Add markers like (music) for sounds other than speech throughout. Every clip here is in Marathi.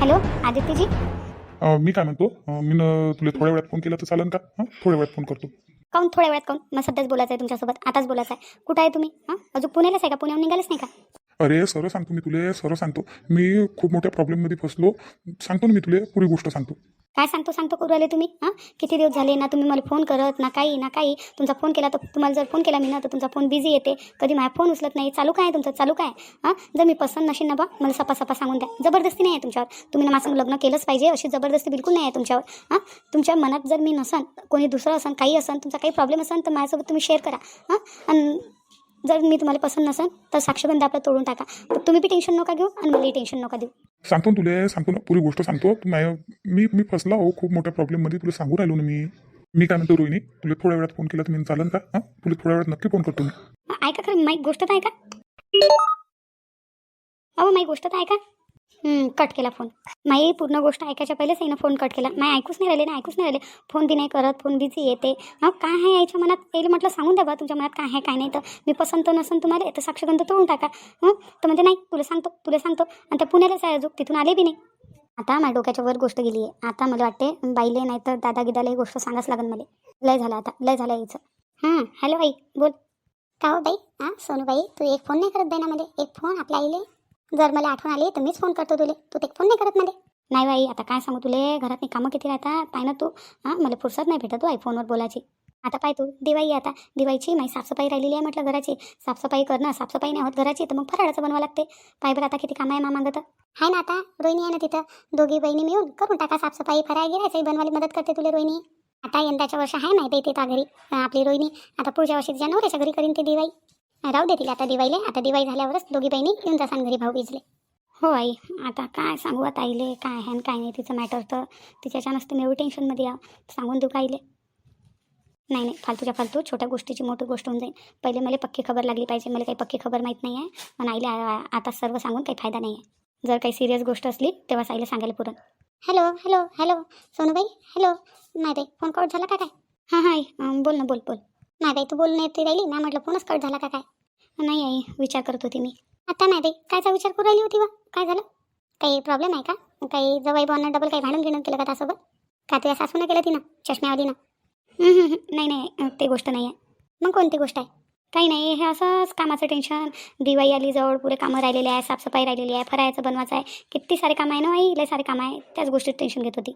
हॅलो आदित्यजी? अं, मी काय म्हणतो? अं, मी न तुला थोड्या वेळात फोन केला तर चालेल का? हां? थोड्या वेळात फोन करतो. काऊन थोड्या वेळात काऊन मग सध्याच बोलायचं आहे तुमच्यासोबत. आताच बोलायचं आहे. कुठं आहे तुम्ही? हां? अजून पुण्यालाच आहे का? पुण्याहून निघालेच नाही का? अरे सरळ सांगतो मी तुले सरळ सांगतो. मी खूप मोठ्या प्रॉब्लेममध्ये फसलो. सांगतो ना मी तुला पुरी गोष्ट सांगतो. काय सांगतो सांगतो करू राहिले तुम्ही? हां? किती दिवस झाले ना तुम्ही मला फोन करत ना काही ना काही. तुमचा फोन केला तर तुम्हाला जर फोन केला मी ना तर तुमचा फोन बिझी येते. कधी माझा फोन उचलत नाही. चालू काय तुमचं? चालू काय? हां? जर मी पसंत नशीन ना बा मला सपा सपा सांगून द्या. जबरदस्ती नाही आहे तुमच्यावर. तुम्ही ना माझं लग्न केलंच पाहिजे अशी जबरदस्ती बिलकुल नाही आहे तुमच्यावर. हां? तुमच्या मनात जर मी नसन कोणी दुसरं असन काही असन तुमचा काही प्रॉब्लेम असन तर माझ्यासोबत तुम्ही शेअर करा. हां? आणि जर मी तुम्हाला पसंत नसन तर साक्षगंध आपलं तोडून टाका. तर तुम्ही बी टेन्शन नका घेऊ आणि मलाही टेन्शन नका देऊ. सांगतो ना तुला सांगतो ना पुरी गोष्ट सांगतो. तू नाही मी मी फसला हो खूप मोठ्या प्रॉब्लेममध्ये तुला सांगू राहिलो ना मी. मी काय म्हणतो रोहिणी तुला थोड्या वेळात फोन केला तर मी चालेल का? हां? तुला थोड्या वेळात नक्की फोन करतो मी. ऐका खरं माईक गोष्ट तर ऐका. अहो माई गोष्ट तर ऐका. कट केला फोन माई पूर्ण गोष्ट ऐकायच्या पहिलेच आहे ना फोन कट केला. माय ऐकूच नाही राहिले ना ऐकूच नाही राहिले. फोन बी नाही करत फोन बिझी येते. मग काय आहे याच्या मनात? येईल म्हटलं सांगून द्या बा तुमच्या मनात काय आहे काय नाही तर. मी पसंत नसन तुम्हाला तर साक्षगंध तोडून टाका. हं? तर म्हणजे नाही तुला सांगतो तुला सांगतो. आणि त्या पुण्यालाच आहे अजून तिथून आले बी नाही. आता माझ्या डोक्याच्या वर गोष्ट गेली आहे. आता मला वाटते बाईले नाही तर दादा गिदाला ही गोष्ट सांगाच लागेल मला. लय झालं आता लय झालं यायचं हां हॅलो बाई बोल. का हो बाई? हां सोनूबाई तू एक फोन नाही करत बाई ना मला? एक फोन आपल्या आईले? जर मला आठवण आली तर मीच फोन करतो तुले. तू ते फोन नाही करत मला. नाही बाई आता काय सांगू तुले? घरातनी कामं किती राहतात? पाय ना तू. हां मला फुरसत नाही भेटत हो आई फोनवर बोलायची. आता पाय तू दिवाळी आहे आता. दिवाळीची माझी साफसफाई राहिलेली आहे म्हटलं घराची. साफसफाई करणं साफसफाई नाही होत घराची तर मग फराळाचं बनवावं लागते. पाय बरं आता किती काम आहे मामा तर. आहे ना आता रोहिणी आहे ना तिथं. दोघी बहिणी मिळून करून टाका साफसफाई फराळ गिरायचं बनवायला मदत करते तुला रोहिणी. आता यंदाच्या वर्ष आहे माहिती तिथं घरी आपली रोहिणी. आता पुढच्या वर्षी तिच्या नवऱ्याच्या घरी करीन ती दिवाळी. राहू दे तिला आता दिवाळीला. आता दिवाळी झाल्यावरच दोघी बहिणी येऊन जासान घरी भाऊ बिजले हो आई आता काय सांगू आता आईले काय आहे आणि काय नाही तिचं मॅटर तर तिच्याच्यानंच तर मी एवढी टेन्शनमध्ये या सांगून देऊ का आईले? नाही नाही फालतूच्या फालतू छोट्या गोष्टीची मोठी गोष्ट होऊन जाईल. पहिले मला पक्की खबर लागली पाहिजे मला काही पक्की खबर माहीत नाही आहे पण आईले आता सर्व सांगून काही फायदा नाही आहे जर काही सिरियस गोष्ट असली तेव्हाच आईला सांगायला पुरण. हॅलो हॅलो हॅलो सोनूबाई हॅलो. नाही बाई फोन कट झाला का काय? हां हां बोल ना बोल बोल. नाही बाई तू बोल नाही ती राहिली मी म्हटलं फोनच कट झाला का काय? नाही आई विचार करत होती मी. आता नाही ते कायचा विचार करू राहिली होती वा? काय झालं? काही प्रॉब्लेम आहे का? काही जवाई भावना डबल काही भांडण घेणं केलं का त्यासोबत का तुझ्या सासूनं केलं तिनं? चष्म्यावालीनं हं, ना नाही नाही ते गोष्ट नाही आहे मग कोणती गोष्ट आहे? काही नाही हे असंच कामाचं टेन्शन दिवाळी आली जवळ पुरे कामं राहिलेले आहे साफसफाई राहिलेली आहे फरायचं बनवायचं आहे. किती सारे कामं आहे ना आई लय सारे कामं आहे. त्याच गोष्टीत टेन्शन घेत होती.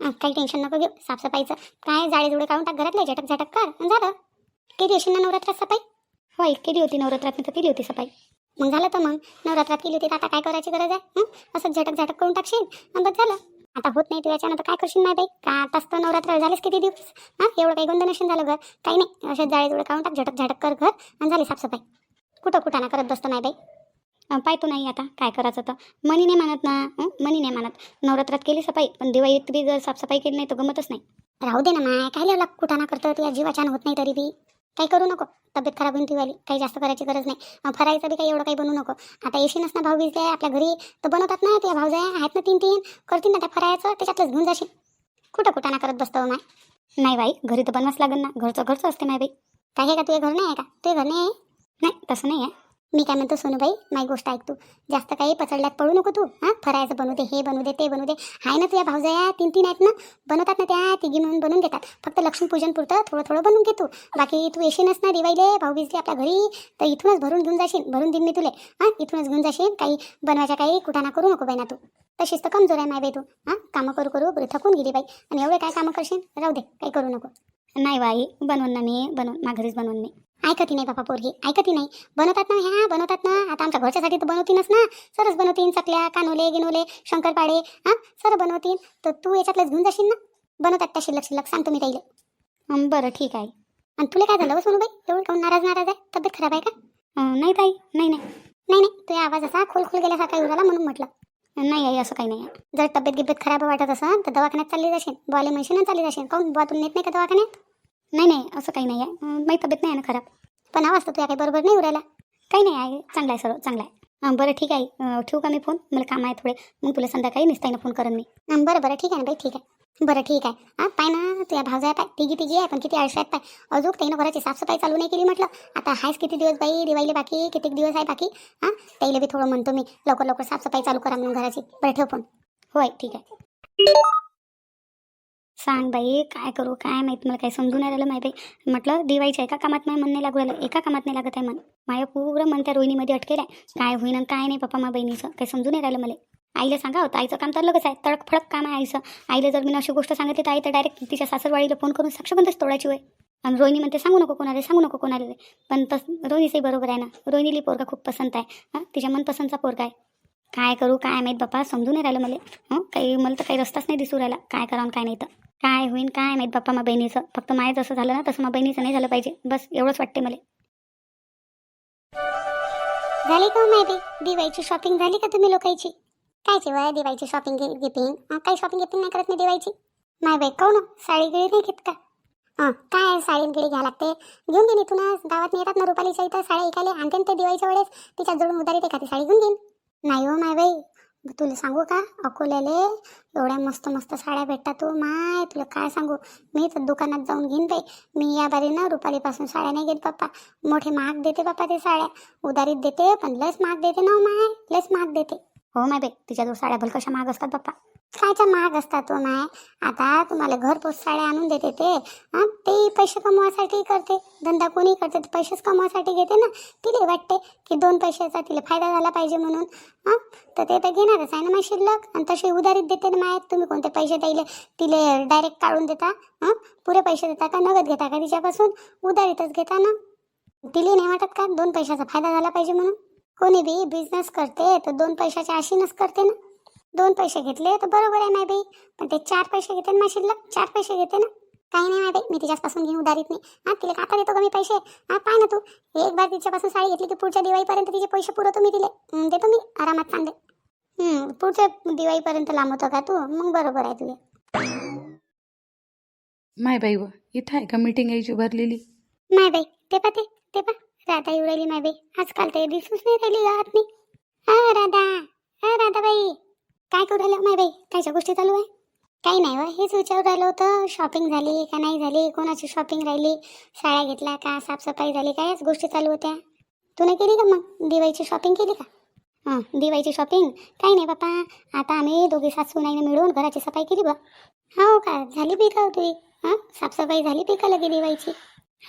काही टेन्शन नको घेऊ साफसफाईचं. काय जाळे जुळे काढून टाक घरातले झटक झटक कर. झालं. किती येशील ना नवरात्रात सफाई? होय केली होती. नवरात्रात तर केली होती सफाई. मग झालं तर मग. नवरात्रात केली होती तर आता काय करायची गरज आहे? असं असंच झटक झटक करून टाकशील आणि बस झालं. आता होत नाही तू याच्यानंतर काय करशील नाही बाई? का आताच तर नवरात्र झालेच किती दिवस? हां? एवढं काही गोंधळ नशीन झालं घर? काही नाही. असं जाळे जुळे काढून टाक झटक झटक कर घर आणि झाली साफसफाई. कुठं कुठाना करत बसतो नाही बाई? पाहतो नाही आता. काय करायचं तर? मनी नाही मानत ना. मनी नाही मानत. नवरात्रात केली सफाई पण दिवाळीत बी जर साफसफाई केली नाही तर गमतच नाही. राहू दे ना माय. काय लावला? कुठाना करतं या जीवाच्यानं? होत नाही तरी बी. काही करू नको. तब्येत खराब होऊन दिवाळी काही जास्त करायची गरज नाही. फरायचं बी काही एवढं काही बनवू नको. आता येशीलच ना भाऊ बीज आपल्या घरी तर बनवतात ना त्या भाऊजा. आहेत ना तीन तीन. करतील ना त्या फरायचं त्याच्यातलंच घेऊन जाशील. कुठं कुठं ना करत बसतो हो माय? नाही बाई घरी तर बनवाच लागेल ना. घरचं घरचं असते माय बाई. काय आहे का? तुझे घर नाही आहे का? तुझे घर नाही आहे? नाही तसं नाही आहे. मी काय म्हणतो सोनूबाई माझी गोष्ट ऐक तू. जास्त काही पचडल्यात पडू नको तू हां? फरायचं बनवू दे हे बनवू दे ते बनवू दे. आहे ना तुझ्या भाऊजाया? तीन तीन आहेत ना? बनवतात ना त्या तिघी म्हणून बनवून घेतात. फक्त लक्ष्मीपूजन पुरतं थोडं थोडं बनवून घे तू. बाकी तू येशीलच ना दिवाळीले भाऊ बिजली आपल्या घरी. तर इथूनच भरून घेऊन जाशील भरून देईन मी तुले. हां? इथूनच घेऊन जाशील काही बनवायच्या काही कुठाना करू नको बाई ना तू. तशीच तर कमजोर आहे माय बाई तू हां? कामं करू करू थकून गेली बाई? आणि एवढे काय कामं करशील? राहू दे काही करू नको. नाही बाई बनवून ना मी बनवून माघरीच बनवून मी. ऐकती नाही बाबा पोरगी ऐकती नाही. बनवतात ना ह्या बनवतात ना. आता आमच्या घरच्यासाठी तर बनवतीनच ना. सरच बनवतीन चकल्या कानोले गिनोले शंकरपाडे हां सर बनवतीन. तर तू याच्यातलंच घेऊन जाशील ना? बनवतात त्या शिल्लक शिल्लक. सांगतो मी ताईले बरं ठीक आहे. आणि तुला काय झालं बसून बाई? एवढं काऊन नाराज नाराज आहे? तब्येत खराब आहे का? नाही ताई नाही नाही. नाही नाही. तुझ्या आवाज असा खोल खोल गेल्यासारखा येऊ झाला म्हणून म्हटलं. नाही आई असं काही नाही आहे. जर तब्येत गिब्येत खराब वाटत असेल तर दवाखान्यात चालली जाशील. बॉले मशीन चालली जाशील. काऊन बुवा तुला नेत नाही का दवाखान्यात? नाही नाही असं काही नाही आहे. माझी तब्येत नाही आहे ना खराब. पण आवाज तर तुझ्या काही बरोबर नाही उरायला काही नाही आहे चांगला आहे सर्व चांगला आहे. बरं ठीक आहे. ठेवू का मी फोन? मला काम आहे थोडे. मग तुला संध्याकाळी निसताईनं फोन करेन मी. बरं बरं ठीक आहे ना बाई ठीक आहे. बरं ठीक आहे. हां पाय ना तुझ्या भावजा पाय. तिघी तिघी आहे पण किती आळशी आहेत पाय. अजून त्यानं घराची साफसफाई चालू नाही केली म्हटलं. आता आहेस किती दिवस बाई दिवाळीला बाकी किती दिवस आहे बाकी? हां त्याला बी थोडं म्हणतो मी. लवकर लवकर साफसफाई चालू करा म्हणून घराची. बरं ठेव फोन. होय ठीक आहे. सांग बाई काय करू काय माहीत मला काय समजून नाही राहिलं माहिती बाई. म्हटलं दिवाळीच्या एका कामात नाही मन नाही लागू राहिलं. एका कामात नाही लागत आहे मन. माझ्या पूर्ण मन त्या रोहिणीमध्ये अटकेल आहे काय होईन आणि काय नाही पप्पा मा बहिणीचं. काही समजून नाही राहिलं मला. आईला सांगा होतं आईचं काम तर लगेच आहे. तडक फडक काम आहे आईचं. आईला जर मी अशी गोष्ट सांगते तर आई तर डायरेक्ट तिच्या सासरवाडीला फोन करून साक्षगंधच तोडायची होय. आणि रोहिणी म्हणते सांगू नको कोणाला सांगू नको कोणाला. रे. पण तस रोहिणीचंही बरोबर आहे ना. रोहिणीली पोरगा खूप पसंत आहे. हां तिच्या मनपसंतचा पोरगा आहे. काय करू काय माहीत बाप्पा समजून नाही राहिलं मला. हं काही मला तर काही रस्ताच नाही दिसू राहिला. काय करावं काय नाही तर. काय होईन काय माहीत बाप्पा मा बहिणीचं. फक्त माय जसं झालं ना तसं मा बहिणीचं नाही झालं पाहिजे. बस एवढंच वाटते मला. झाली का हो माहिती दिवाळीची शॉपिंग झाली का तुम्ही लोकांची? काय जेव्हा दिवाळीची शॉपिंग गिपिंग? काही शॉपिंग गिपिंग नाही करत मी दिवाळीची. माय बाई काहून हो? साडी गिळी नाही घेत का? हां काय साडी गिळी घ्या लागते? घेऊन घेईन इथूनच गावात येतात ना रुपालीच्या इथं साड्या ऐकायला आणते ना ते दिवाळीच्या वेळेस. तिच्या जवळ उधारी ते खाती साडी घेऊन घेईन. नाही हो माय बाई तुला सांगू का? अकोल्याले एवढ्या मस्त मस्त साड्या भेटतात तू माय तुला काय सांगू? मी तर दुकानात जाऊन घेईन बाई. मी या बारी ना रुपालीपासून साड्या नाही घेत पप्पा मोठे महाग देते पप्पा ते साड्या. उधारीत देते पण लस महाग देते ना हो माय? लस महाग देते. हो माय बाई तिच्याजवळ साड्या भल कशा महाग असतात पप्पा खायचा महाग असतात तो माय. आता तुम्हाला घरपोच साड्या आणून देते ते. हां ते पैसे कमवासाठी करते. धंदा कोणी करते ते पैसेच कमवासाठी घेते ना. तिला वाटते की दोन पैशाचा तिला फायदा झाला पाहिजे म्हणून. हां तर ते तर घेणारच आहे ना मग शिल्लक. आणि तसे उधारीत देते ना माय. तुम्ही कोणते पैसे द्यायले तिले डायरेक्ट काढून देता. हां पुरे पैसे देता का नगद घेता का तिच्यापासून? उधारीतच घेता ना. तिला नाही वाटत का दोन पैशाचा फायदा झाला पाहिजे म्हणून? कोणी बी बिझनेस करते तर दोन पैशाच्या आशीनच करते ना. दोन पैसे घेतले तर बरोबर आहे बाई. पण ते चार पैसे घेते ना शिल्लक चार पैसे घेते ना. काही नाही माय बाई. मी तिच्यापासून घेऊन उधारीत नाही. हा तिला आता देतो का मी पैसे? हा पाय ना तू. एक बार तिच्यापासून साडी घेतली की पुढच्या दिवाळीपर्यंत तिचे पैसे पुरवतो मी हं, देतो मी. आरामात चांगले पुढच्या दिवाळीपर्यंत लांबवतो का तू? मग बरोबर आहे तुझे. माय बाई व इथं आहे का मीटिंग यायची भरलेली? माय बाई ते पा ते ते पा राधा येऊ राहिली माय बाई. आजकाल ते दिसूच नाही राहिली गावात हा राधा. हा राधा बाई काय करू राहिलं हो माय बाई? कायच्या गोष्टी चालू आहे? काही नाही व हेच विचारू राहिलं होतं. शॉपिंग झाली का नाही झाली? कोणाची शॉपिंग राहिली? साड्या घेतल्या का? साफसफाई झाली का? याच गोष्टी चालू होत्या. तुने केली का मग? दिवाळीची शॉपिंग केली का? हां दिवाळीची शॉपिंग काही नाही बापा. आता आम्ही दोघी सासू नाईने मिळून घराची सफाई केली बा. हो का? झाली पी का हो तुझी. हां? साफसफाई झाली पी का लगे दिवाळीची.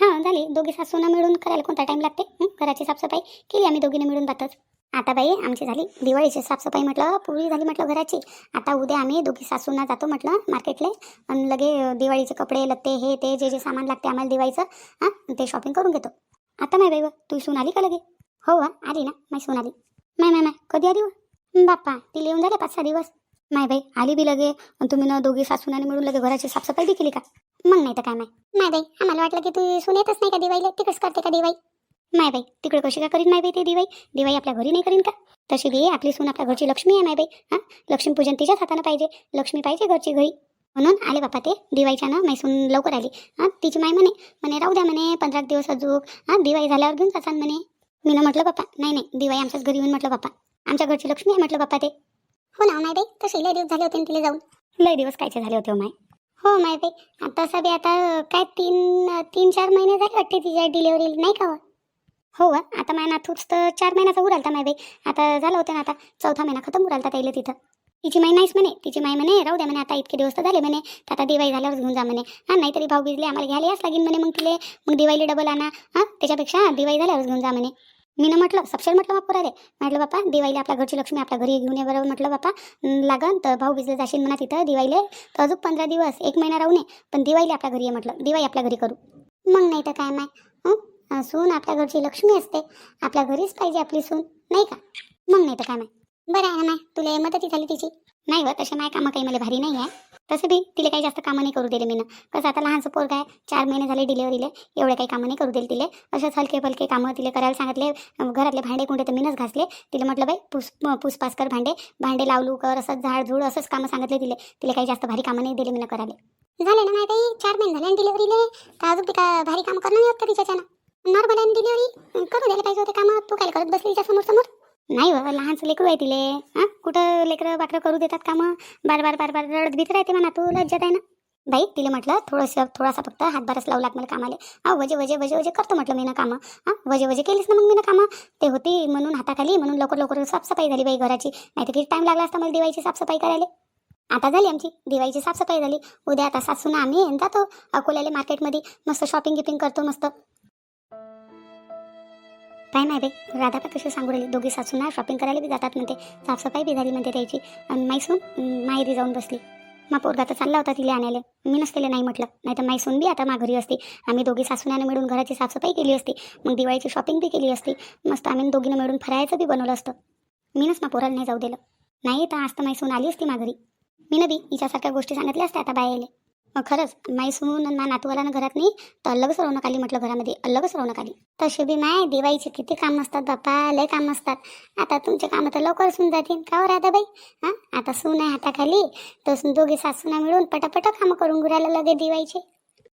हां झाली. दोघी सासूनं मिळून करायला कोणता टाईम लागते? घराची साफसफाई केली आम्ही दोघीने मिळून बातच. आता बाई आमची झाली दिवाळीची साफसफाई म्हटलं पूर्वी झाली म्हटलं घराची. आता उद्या आम्ही दोघी सासूना जातो म्हटलं मार्केटला आणि लगे दिवाळीचे कपडे लत्ते हे ते जे जे सामान लागते आम्हाला दिवाळीचं हां ते शॉपिंग करून घेतो. आता नाही बाई व तू सून आली का लगे? हो वा आली ना माय सून आली. माय माय माय कधी आली व? बाप्पा ती येऊन झाले पाच सहा दिवस. माय बाई आली बी लगे. आणि तुम्ही ना दोघी सासूनाने मिळून लगे घराची साफसफाई बी केली का? मग नाही तर काय माय? नाही बाई आम्हाला वाटलं की तू सून येतच नाही का दिवाळीला? तिकडच करते का दिवाळी? माय बाई तिकडे कशी का करीन माय बाई ते दिवाळी दिवाळी आपल्या घरी नाही करीन का? तशी बी आपली सून आपल्या घरची लक्ष्मी आहे माय बाई हां? लक्ष्मीपूजन तिच्याच हातानं पाहिजे लक्ष्मी पाहिजे घरची घरी. म्हणून आले बापा ते दिवाळीच्या ना मैसून लवकर आली. हां तिची माय म्हणे म्हणे राहू द्या म्हणे पंधरा दिवस अजून. हां दिवाळी झाल्यावर घेऊन जासान म्हणे. मी ना म्हटलं बापा नाही नाही दिवाळी आमच्याच घरी येऊन म्हटलं बापा आमच्या घरची लक्ष्मी आहे म्हटलं बापा ते. हो ना हो, माय बाई तसे लय दिवस झाले होते तिला जाऊन. लय दिवस कायचे झाले होते हो माय. हो माय बाई आता बी आता काय तीन तीन चार महिने झाले वाटते तिच्या डिलिव्हरी नाही का हो? हो? का? वा आता माझ्या नातूच तर चार महिन्याचा उरालता माय बाई. आता झालं होतं ना आता चौथा महिना खतम उरालता त्याला तिथं. तिची माई नाहीच म्हणे. तिची माई म्हणे राहू द्या म्हणे आता इतके दिवस तर झाले म्हणे. तर आता दिवाळी झाल्यावर घेऊन जा म्हणे. हां नाहीतरी भाऊ भिजले आम्हाला घ्यायला याच लागेल म्हणे मग तिले. मग दिवाळीला डबल आणा. हां त्याच्यापेक्षा दिवाळी झाल्यावर घेऊन जा म्हणे. मी ना म्हटलं सपशेल म्हटलं बापू रे म्हटलं बापा दिवाळीला आपल्या घरची लक्ष्मी आपल्या घरी घेऊन ये बरोबर म्हटलं बापा. लागन तर भाऊ भिजले जाशील म्हणा तिथं दिवाळीला. तर अजून पंधरा दिवस एक महिना राहू नये. पण दिवाळीला आपल्या घरी ये म्हटलं. दिवाळी आपल्या घरी करू. मग नाही तर काय माय? हं? सून आपल्या घरची लक्ष्मी असते. आपल्या घरीच पाहिजे आपली सून नाही का? मग नाही तर काय माय? बरं आहे ना माय? तुला मदती झाली तिची. नाही व तसे माय कामं काही मला भारी नाही आहे. तसं बी तिला काही जास्त कामं नाही करू दिले मी कसं आता लहानसं पोर आहे चार महिने झाले डिलिव्हरीले एवढे काही कामं नाही करू दिले तिले. असंच हलके फलके कामं तिला करायला सांगितले. घरातले भांडे कुंडे तर मीनच घासले. तिला म्हटलं बाई पुस अं, पुसपास कर भांडे. भांडे लावलू कर असंच झाड झुड असंच कामं सांगितले तिले. तिला काही जास्त भारी कामं नाही दिले मी करायला. झाले ना माय बाई? चार महिने झाले डिलिव्हरीले. तर अजून ती का भारी काम करणं नाही होत तिच्याच्यानं? नॉर्मल डिलिव्हरी करू द्यायला पाहिजे होते कामं. तू काय करत बसली समोर समोर? नाही व लहानसं लेकरू आहे तिले. हां? कुठं लेकरं बाकरं करू देतात कामं? बार बार बार बार रडत भीत राहते म्हणा तू लज्जत आहे ना? बाई तिला म्हटलं थोडंसं थोडासा फक्त हातभारच लावू लाग मला कामाले. हा वजे वजे वजे वजे करतो म्हटलं मी ना कामं. हां? वजे वजे केलीस ना मग मी ना कामं? ते होती म्हणून हाताखाली म्हणून लवकर लवकर साफसफाई झाली बाई घराची. नाही तर किती टाईम लागला असता मला दिवाळीची साफसफाई करायला? आता झाली आमची दिवाळीची साफसफाई झाली. उद्या आता सासून आम्ही जातो अकोल्याला मार्केटमध्ये मस्त शॉपिंग गिपिंग करतो मस्त. काय नाही रे राधा पण कशी सांगू राहिली. दोघी सासूना शॉपिंग करायला बी जातात म्हणते. साफसफाई बी झाली म्हणते त्याची. आणि माईसून माहेरी जाऊन बसली. मग पोरगा तर चालला होता तिला आणायला. मी नसलेलं नाही म्हटलं. नाही तर माईसून बी आता माघरी असते. आम्ही दोघी सासूनं मिळून घराची साफसफाई केली असती. मग दिवाळीची शॉपिंग बी केली असती. मस्त आम्ही दोघीनं मिळून फरायचं बी बनवलं असतं. मीनच ना पोराला नाही जाऊ दिलं. नाही तर आज तर माईसून आली असती माघरी. मी ना बी हिच्यासारख्या गोष्टी सांगितल्या असत्या आता बायाले. खरंच. माई सुन ना मा नातूवाला ना घरात नाही तर अलगच रवणक आली म्हटलं घरामध्ये. अलगच रवणक आली. तशी बी माय दिवाळीचे किती काम असतात बापा लय काम असतात. आता तुमचे कामं तर लवकर सुन जातील. का हो राधा बाई हां आता सून आहे हाताखाली तर दोघे दोघी सासूना मिळून पटापट कामं करून घुरायला लगे दिवाळीचे.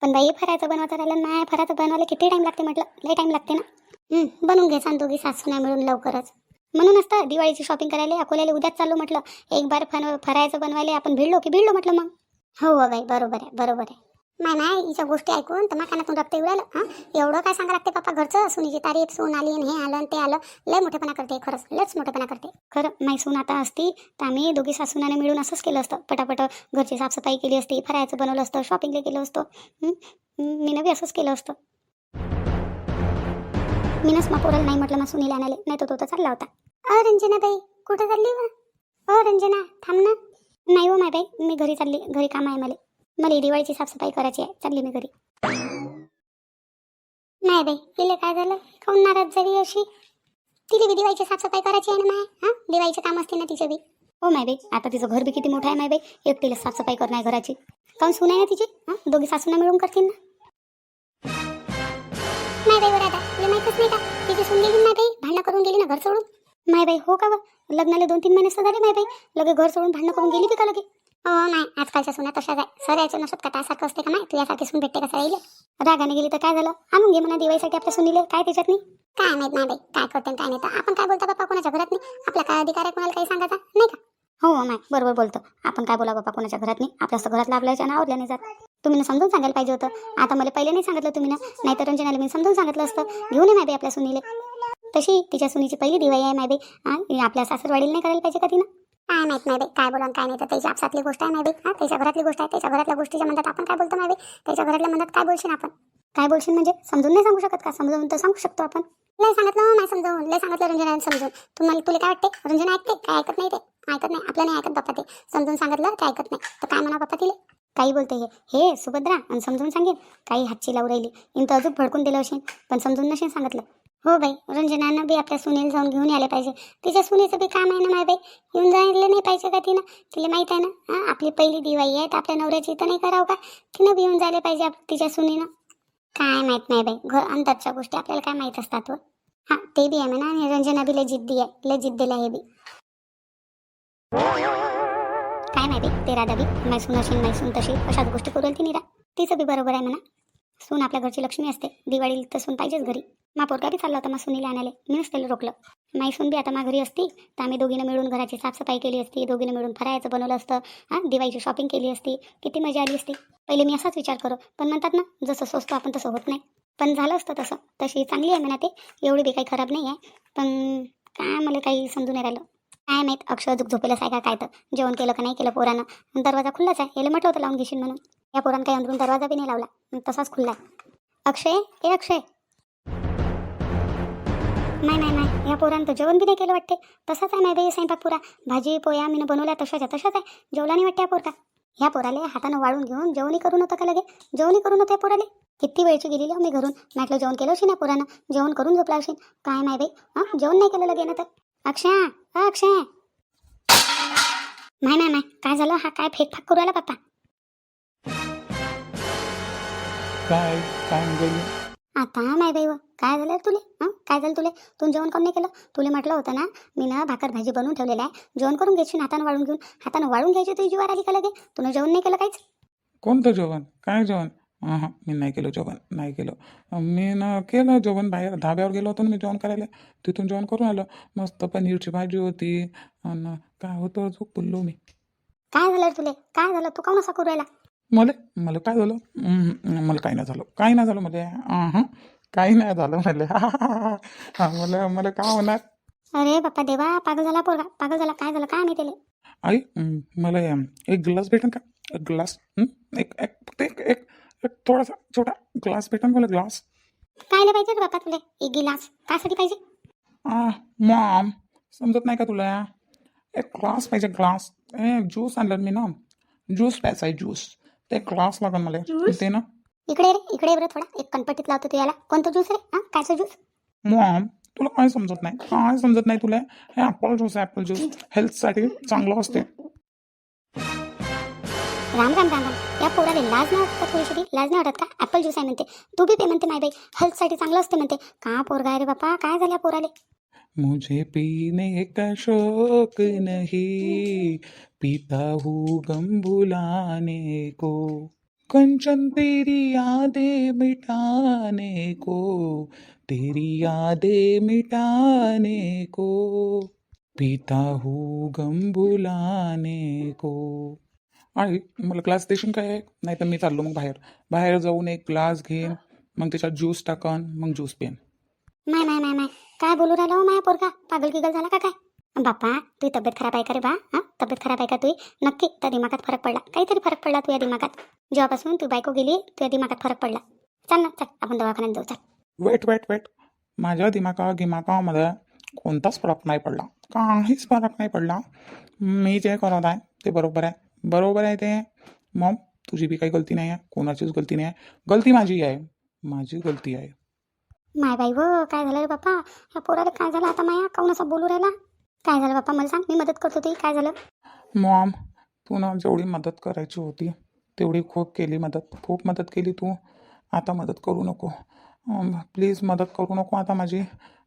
पण बाई फरायचं बनवता राहिलं नाही फरायचं बनवायला किती टाईम लागते म्हटलं? लय टाईम लागते ना. बनवून घ्यायचा आणि दोघी सासूना मिळून लवकरच. म्हणूनच तर दिवाळीची शॉपिंग करायला अकोल्याला उद्याच चाललो म्हटलं. एक बार फन फरायचं बनवायला आपण भिडलो की भिडलो म्हटलं मग. हो हो बाई बरोबर आहे बरोबर आहे. नाही नाही हिच्या गोष्टी ऐकून तर मग कानातून रक्त येऊ राहिलं हां? एवढं काय सांगा लागते पप्पा घरचं? सुनीची तारीफ सून आली आणि हे आलं आणि ते आलं. लय मोठेपणा करते खरंच लयच मोठेपणा करते. खरं नाही सून आता असती तर आम्ही दोघी सासूनाने मिळून असंच केलं असतं. पटापट घरची साफसफाई केली असती फरायचं बनवलं असतं शॉपिंगला केलं असतं. मी बी असंच केलं असतं. मीनच मग पोराला नाही म्हटलं मग सुनीला आणाले नाही तर तो तर चालला होता. अ रंजना बाई कुठं चालली वा? अ रंजना थांब ना. नाही हो मायबाई मी घरी चालली घरी काम आहे मला. मला दिवाळीची साफसफाई करायची आहे. चालली मी घरी. नाही बाई तिला काय झालं? काऊन नाराज झाली अशी? तिला बी दिवाळीची साफसफाई करायची आहे ना माय? हां? दिवाळीचे काम असते ना तिचे बी. हो माय बाई आता तिचं घर बी किती मोठं आहे माय बाई. एकटीला साफसफाई करणं आहे घराची. काऊन सून आहे ना तिची? हां? दोघी सासूना मिळून करतील ना? नाही बाई बरं आता तुला माहितच नाही का? तिची सून गेली ना बाई भांडणं करून गेली ना घर सोडून? माय बाई हो का व? लग्नाला दोन तीन महिने झाले माय बाई. लगे घर सोडून भांडणं करून गेली बी का लगे? हो नाही आजकालच्या सुना तशाच आहे सरायचं नसत का? त्यासारखं असते का नाही तुझ्यासारखी सून भेटते का सरायला रागाने गेली तर काय झालं? आणून घे म्हणा दिवाळीसाठी आपल्या सुनीले. काय त्याच्यात नाही? काय माहीत नाही बाई. काय करते काय नाही. आपण काय बोलतो बाप्पा कोणाच्या घरात नाही? आपला काय अधिकार आहे कोणाला काही सांगायचा? नाही का? हो हो माय. बरोबर बोलतो. आपण काय बोला बाप्पा कोणाच्या घरात नाही? आपल्या घरातलं आपल्याच्या नावातल्या नाही जात तुम्ही ना समजून सांगायला पाहिजे होतं. आता मला पहिले नाही सांगितलं तुम्ही ना. नाही तर रंजनाला मी समजून सांगितलं असतं. घेऊन ये बाई आपल्या सुनीले. तशी तिच्या सुनीची पहिली दिवाळी आहे माय बाई. हां आपल्या सासरवाडीला नाही करायला पाहिजे का तिनं? काय माहीत नाही काय बोला काय नाही तर त्याच्या आपसातली गोष्ट आहे नाही बाई. हां त्याच्या घरातली गोष्ट आहे त्याच्या घरातल्या गोष्टीच्या म्हणतात आपण काय बोलतो नाही त्याच्या घरातल्या म्हणतात काय बोलशील आपण? काय बोलशील म्हणजे? समजून नाही सांगू शकत का? समजावून तर सांगू शकतो आपण. लय सांगितलं नाही समजावून लय सांगितलं रंजनाने समजून. तुम्हाला तुला काय वाटते रंजना ऐकते? काय ऐकत नाही ते? ऐकत नाही? आपलं नाही ऐकत बाप्पा ते. समजून सांगितलं ते ऐकत नाही. तर काय म्हणा बाप्पा तिले? काही बोलते हे. हे सुभद्रा आणि समजून सांगेन. काही हातची लावू राहिली. इन तर अजून भडकून दिलं असेल पण समजून नसेल सांगितलं. हो बाई रंजनानं बी आपल्या सुनील जाऊन घेऊन यायला पाहिजे. तिच्या सुनीचं बी काम आहे ना माय बाई येऊन जायला नाही पाहिजे का तिनं? तिला माहीत आहे ना हां आपली पहिली दिवाळी आहे तर आपल्या नवऱ्याची तर नाही करावं का? तिनं बी येऊन जायला पाहिजे आप- तिच्या सुनीनं. काय माहीत नाही बाई घर अंतरच्या गोष्टी आपल्याला काय माहीत असतात हो. व हां ते बी आहे म्हणा आणि रंजना बी लय जिद्दी आहे लय जिद्दीला आहे बी. काय माहिती ते राधा बी मैसून असेल मैसून तशी अशाच गोष्टी करून ती निरा. तिचं बी बरोबर आहे म्हणा. सून आपल्या घरची लक्ष्मी असते. दिवाळीला तर सून पाहिजेच घरी. मा पोरगा बी चालला होता मग सुनीला आणायला. मीच त्याला रोखलं. माई सून बी आता मा घरी असती. तर आम्ही दोघीनं मिळून घराची साफसफाई केली असती. दोघीनं मिळून फरायचं बनवलं असतं. हां दिवाळीची शॉपिंग केली असती. किती मजा आली असती. पहिले मी असाच विचार करू. पण म्हणतात ना जसं सोचतो आपण तसं होत नाही. पण झालं असतं तसं. तशी चांगली आहे म्हणा ते. एवढी बी काही खराब नाही आहे. पण काय मला काही समजून नाही राहिलं. काय माहीत अक्षर झोप झोपेलच आहे का काय तर. जेवण केलं का नाही केलं पोरानं. दरवाजा खुल्लाच आहे. याला म्हटलं होतं लावून घेशील म्हणून. या पोरानं काही अंदरून दरवाजा बी नाही लावला. अन तसाच खुल्ला. अक्षय ए अक्षय. नाही नाही नाही. या पोरानं तर जेवण बी नाही केलं वाटते. तसाच आहे नाही बाई स्वयंपाक पुरा. भाजी पोया मीनं बनवल्या तशाच्या तशाच आहे. जेवला नाही वाटते या पोरका ह्या पोराले हातानं वाळून घेऊन जेवणही करू नव्हतं का लगे? जेवणही करू नव्हतं या पोराले. किती वेळची गेलेली हो मी घरून. म्हटलं जेवण केलं असेल ना पोरानं? जेवण करून झोपला असेल. काय नाही बाई? हां? जेवण नाही केलं लगे ना तर. अक्षय अ अक्षय. नाही नाही नाही. काय झालं? हा काय फेकफाक करू आला पप्पा काय काय म्हणजे आता नाही बाई व. काय झालं तुले? हां? काय झालं तुले? तू जेवण कोण नाही केलं? तुले म्हटलं होतं ना मी ना भाकर भाजी बनवून ठेवलेलं आहे. जेवण करून घ्यायची हातानं वाळून घेऊन? हातानं वाळून घ्यायची तुझी जीवार आली का लगे? तुला जेवण नाही केलं काहीच? कोणतं जेवण? काय जेवण? हां मी नाही केलं जेवण नाही केलं. मी ना केलं जेवण बाहेर धाब्यावर गेलो होतो ना मी जेवण करायला. तिथून जेवण करून आलं. मस्त पनीरची भाजी होती आणि काय होतं? अजून बोललो मी. काय झालं तुले? काय झालं? तू काऊन असा करू राहिला? मला मला काय झालं? हम्म, मला काही नाही झालं. काही नाही झालं मला. अहं, काही नाही झालं मला. हा, मला मला काय होणार? अरे बाप्पा देवा पागल झाला पोरगा. पागल झाला काय झालं काय नाही त्याला आई मला एक ग्लास भेटेल का? एक ग्लास हं? एक एक फक्त एक एक एक थोडासा छोटा ग्लास भेटेल मला? ग्लास. काय नाही पाहिजे रे बापा तुला एक गिलास. कासाठी पाहिजे? आ मॉम समजत नाही का तुला? एक ग्लास पाहिजे ग्लास. ए ज्यूस आणलं मी ना. ज्यूस प्यायचा आहे ज्यूस. ते ग्लास लागेल मला. ते ना? इकडे रे इकडे ये बरं थोडा. एक कणपटीत लावतो तू याला. कोणतं ज्यूस रे? हा कायचं ज्यूस मॉम तुला काय समजत नाही? काय समजत नाही तुला? हे ॲपल ज्यूस ॲपल ज्यूस हेल्थसाठी चांगलं असते. राम राम राम राम. या पोराला लाज नाही वाटत का थोडीशी ती? लाज नाही वाटत का? ॲपल ज्यूस आहे म्हणते. तू बी पे म्हणते माय बाई हेल्थसाठी चांगलं असते म्हणते. का पोरगा आहे रे बापा? काय झालं या पोराले? मुझे पीने का शौक नहीं। पीता हूँ गम भुलाने को। कंचन तेरी यादें मिटाने को। तेरी यादें मिटाने को। पीता हूँ गम भुलाने को। आणि मला ग्लास देशील काय नाही तर मी चाललो मग बाहेर. बाहेर जाऊन एक ग्लास घेईन मग त्याच्यात ज्यूस टाकन मग ज्यूस पेन. नाही नाही नाही. काय बोलू राहिला हो माया पोरगा? पागल गिगल झाला का काय? बापा तुझी तब्येत खराब आहे का रे बा? हां? तब्येत खराब आहे का तुझी? नक्की त्या दिमागात फरक पडला. काहीतरी फरक पडला तुझ्या दिमागात. जेव्हापासून तू बायको गेली तुझ्या दिमागात फरक पडला. चल ना चल आपण दवाखान्यात जाऊ चल. वेट वेट वेट माझ्या दिमागा गिमागामध्ये कोणताच फरक नाही पडला. काहीच फरक नाही पडला. मी जे करत आहे ते बरोबर आहे. बरोबर आहे ते मग तुझी बी काही गलती नाही आहे कोणाचीच गलती नाही आहे गलती माझी आहे. माझी गलती आहे. माय बाई व काय झालं रे बापा? या पोराला काय झालं आता माया? काऊन असं बोलू राहिला? काय झालं बापा मला सांग मी मदत करतो तुझी काय झालं? मॉम तू ना जेवढी मदत करायची होती तेवढी खूप केली मदत. खूप मदत केली तू. आता मदत करू नको. प्लीज मदत करू नको आता माझी.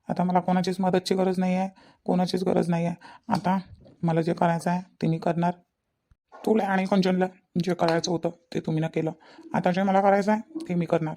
आता मला कोणाचीच मदतची गरज नाही आहे कोणाचीच गरज नाही आहे आता मला जे करायचं आहे ते मी करणार. तुला आणि कंचनला जे करायचं होतं ते तुम्ही ना केलं. आता जे मला करायचं आहे ते मी करणार.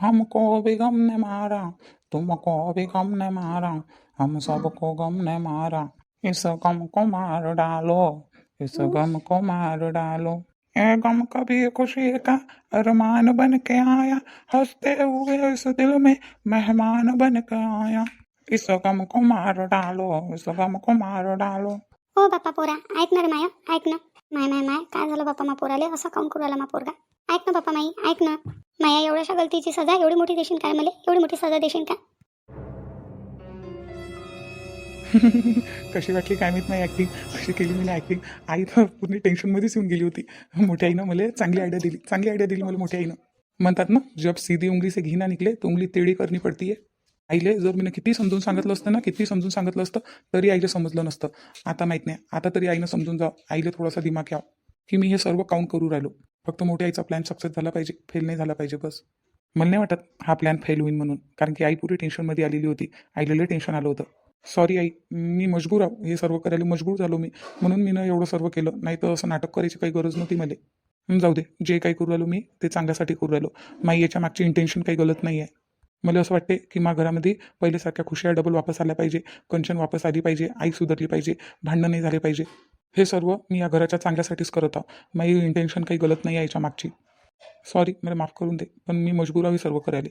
हमको भी गम ने मारा तुमको भी गम ने मारा, हम सबको गम ने मारा। इस गम को मार डालो, इस गम को मार डालो। ये गम कभी खुशी का अरमान बन के आया, हँसते हुए इस दिल में मेहमान बन के आया। इस गम को मार डालो, इस गम को मार डालो। हो बापा पोरा माया, ऐक ना। माय माय माय, काय झालं बापा मा पोराले असं काऊन करू पोरगा ऐक ना बापा माई ऐक ना. माया एवढ्याशा गलतीची सजा एवढी मोठी देशील काय मला? एवढी मोठी सजा देशील का? (laughs) कशी वाटली काय माहीत नाही ॲक्टिंग कशी केली मी ॲक्टिंग आई तर पूर्ण टेन्शनमध्येच येऊन गेली होती. मोठ्या आईनं मला चांगली आयडिया दिली. चांगली आयडिया दिली मला मोठ्या आईनं. म्हणतात ना जब सीधी उंगली से घी ना निकले तो उंगली तेडी करणी पडतीये. आईले जर मी किती समजून सांगितलं असतं ना किती समजून सांगितलं असतं तरी आईला समजलं नसतं. आता माहीत नाही. आता तरी आईनं समजून जावं. आईला थोडासा दिमाग यावं की मी हे सर्व काउंट करू राहिलो. फक्त मोठ्या आईचा प्लॅन सक्सेस झाला पाहिजे फेल नाही झाला पाहिजे बस. मला नाही वाटत हा प्लॅन फेल होईल म्हणून कारण की आई पुरी टेन्शनमध्ये आलेली होती. आईला टेन्शन आलं होतं. सॉरी आई मी मजबूर आहो. हे सर्व करायला मजबूर झालो मी. म्हणून मी एवढं सर्व केलं. नाही तर असं नाटक करायची काही गरज नव्हती मला. जाऊ दे. जे काही करू राहिलो मी ते चांगल्यासाठी करू राहिलो. माई याच्या मागची इंटेन्शन काही गलत नाही आहे मला असं वाटते की मा घरामध्ये पहिल्यासारख्या खुशिया डबल वापस आल्या पाहिजे. कंचन वापस आली पाहिजे. आई सुधारली पाहिजे. भांडणं नाही झाले पाहिजे. हे सर्व मी या घराच्या चांगल्यासाठीच करत आहो. माझी इंटेन्शन काही गलत नाही आहे याच्या मागची सॉरी मला माफ करून दे पण मी मजबूर आहे सर्व करायला.